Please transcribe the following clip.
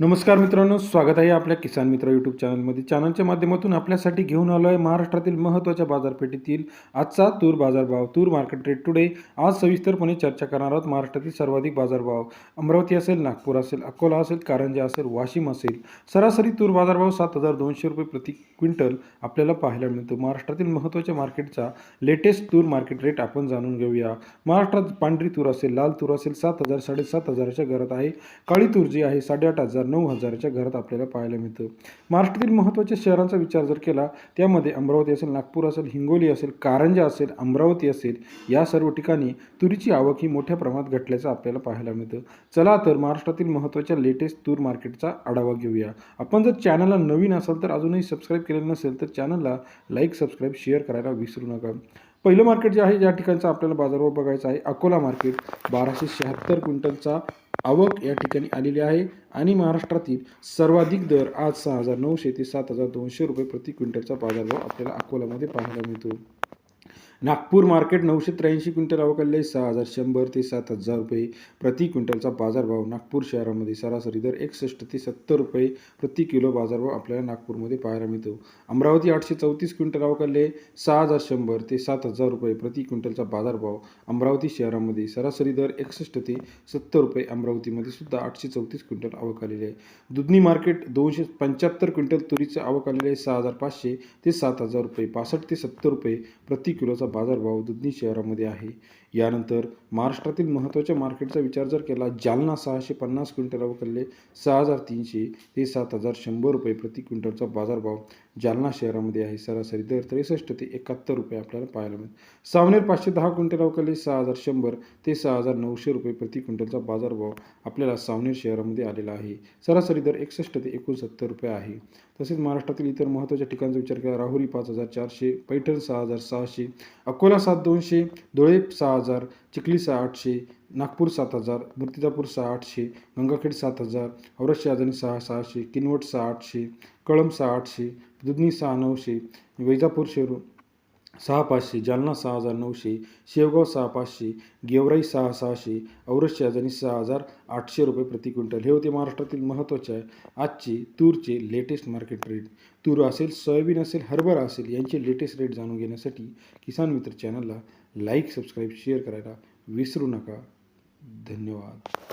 नमस्कार मित्रांनो स्वागत आहे आपल्या किसान मित्र यूट्यूब चॅनलमध्ये चॅनलच्या माध्यमातून आपल्यासाठी घेऊन आलो आहे महाराष्ट्रातील महत्त्वाच्या बाजारपेठेतील आजचा तूर बाजारभाव. तूर मार्केट रेट टुडे आज सविस्तरपणे चर्चा करणार आहोत महाराष्ट्रातील सर्वाधिक बाजारभाव. अमरावती असेल नागपूर असेल अकोला असेल कारंजा असेल वाशिम असेल सरासरी तूर बाजारभाव सात हजार दोनशे रुपये प्रति क्विंटल आपल्याला पाहायला मिळतो. महाराष्ट्रातील महत्त्वाच्या मार्केटचा लेटेस्ट तूर मार्केट रेट आपण जाणून घेऊया. महाराष्ट्रात पांढरी तूर असेल लाल तूर असेल सात हजार साडेसात हजाराच्या घरात आहे. काळी तूर जी आहे साडेआठ हजार नऊ हजाराच्या घरात आपल्याला पाहायला मिळतं. महाराष्ट्रातील महत्त्वाच्या शहरांचा विचार जर केला त्यामध्ये अमरावती असेल नागपूर असेल हिंगोली असेल कारंजा असेल अमरावती असेल या सर्व ठिकाणी तुरीची आवक ही मोठ्या प्रमाणात घटल्याचं आपल्याला पाहायला मिळतं. चला तर महाराष्ट्रातील महत्त्वाच्या लेटेस्ट तूर मार्केटचा आढावा घेऊया. आपण जर चॅनलला नवीन असाल तर अजूनही सबस्क्राईब केलेलं नसेल तर चॅनलला लाईक सबस्क्राईब शेअर करायला विसरू नका. पहिलं मार्केट जे आहे ज्या ठिकाणचा आपल्याला बाजारभाव बघायचा आहे अकोला मार्केट बाराशे शहात्तर क्विंटलचा आवक या ठिकाणी आलेली आहे आणि महाराष्ट्रातील सर्वाधिक दर आज सहा हजार नऊशे ते सात हजार दोनशे रुपये प्रति क्विंटलचा बाजारभाव आपल्याला अकोल्यामध्ये पाहायला मिळतो. नागपूर मार्केट नऊशे त्र्याऐंशी क्विंटल अवकालले सहा हजार शंभर ते सात हजार रुपये प्रति क्विंटलचा बाजारभाव नागपूर शहरामध्ये सरासरी दर एकसष्ट ते सत्तर रुपये प्रति किलो बाजारभाव आपल्याला नागपूरमध्ये पाहायला मिळतो. अमरावती आठशे चौतीस क्विंटल अवकालले सहा हजार शंभर ते सात हजार रुपये प्रति क्विंटलचा बाजारभाव अमरावती शहरामध्ये सरासरी दर एकसष्ट ते सत्तर रुपये अमरावतीमध्ये सुद्धा आठशे चौतीस क्विंटल आवक आलेली आहे. दुधनी मार्केट दोनशे पंच्याहत्तर क्विंटल तुरीचं आवक आलेले आहे. सहा हजार पाचशे ते सात हजार रुपये पासष्ट ते सत्तर रुपये प्रति किलोचा बाजारभाव दुधनी शहरामध्ये आहे. यानंतर महाराष्ट्रातील महत्त्वाच्या मार्केटचा विचार जर केला जालना सहाशे पन्नास क्विंटल अवकलले सहा हजार तीनशे ते सात हजार शंभर रुपये प्रति क्विंटलचा बाजारभाव जालना शहरामध्ये आहे. सरासरी दर त्रेसष्ट ते एकाहत्तर रुपये आपल्याला पाहायला मिळेल सावनेर पाचशे दहा क्विंटल अवकलले सहा हजार शंभर ते सहा हजार नऊशे रुपये प्रति क्विंटलचा बाजारभाव आपल्याला सावनेर शहरामध्ये आलेला आहे. सरासरी दर एकसष्ट ते एकोणसत्तर रुपये आहे. तसेच महाराष्ट्रातील इतर महत्त्वाच्या ठिकाणचा विचार केला राहुरी पाच हजार चारशे पैठण सहा हजार सहाशे अकोला सात दोनशे धुळे सहा हजार चिखली सहा आठशे नागपूर सात हजार मूर्तिजापूर सहा आठशे गंगाखेड सात हजार औरत शहाजनी सहा सहाशे किनवट सहा आठशे कळंब सहा आठशे दुधनी सहा नऊशे वैजापूर शेरू सहा पाचशे जालना सहा हजार नऊशे शेवगाव सहा पाचशे गेवराई सहा सहाशे औरत शहाजनी सहा हजार आठशे रुपये प्रति क्विंटल. हे होते महाराष्ट्रातील महत्त्वाचे आहे आजचे तूरचे लेटेस्ट मार्केट रेट तूर असेल सोयाबीन असेल हरभरा असेल यांचे लेटेस्ट रेट जाणून घेण्यासाठी किसान मित्र चॅनलला लाईक सबस्क्राईब शेअर करायला विसरू नका. धन्यवाद.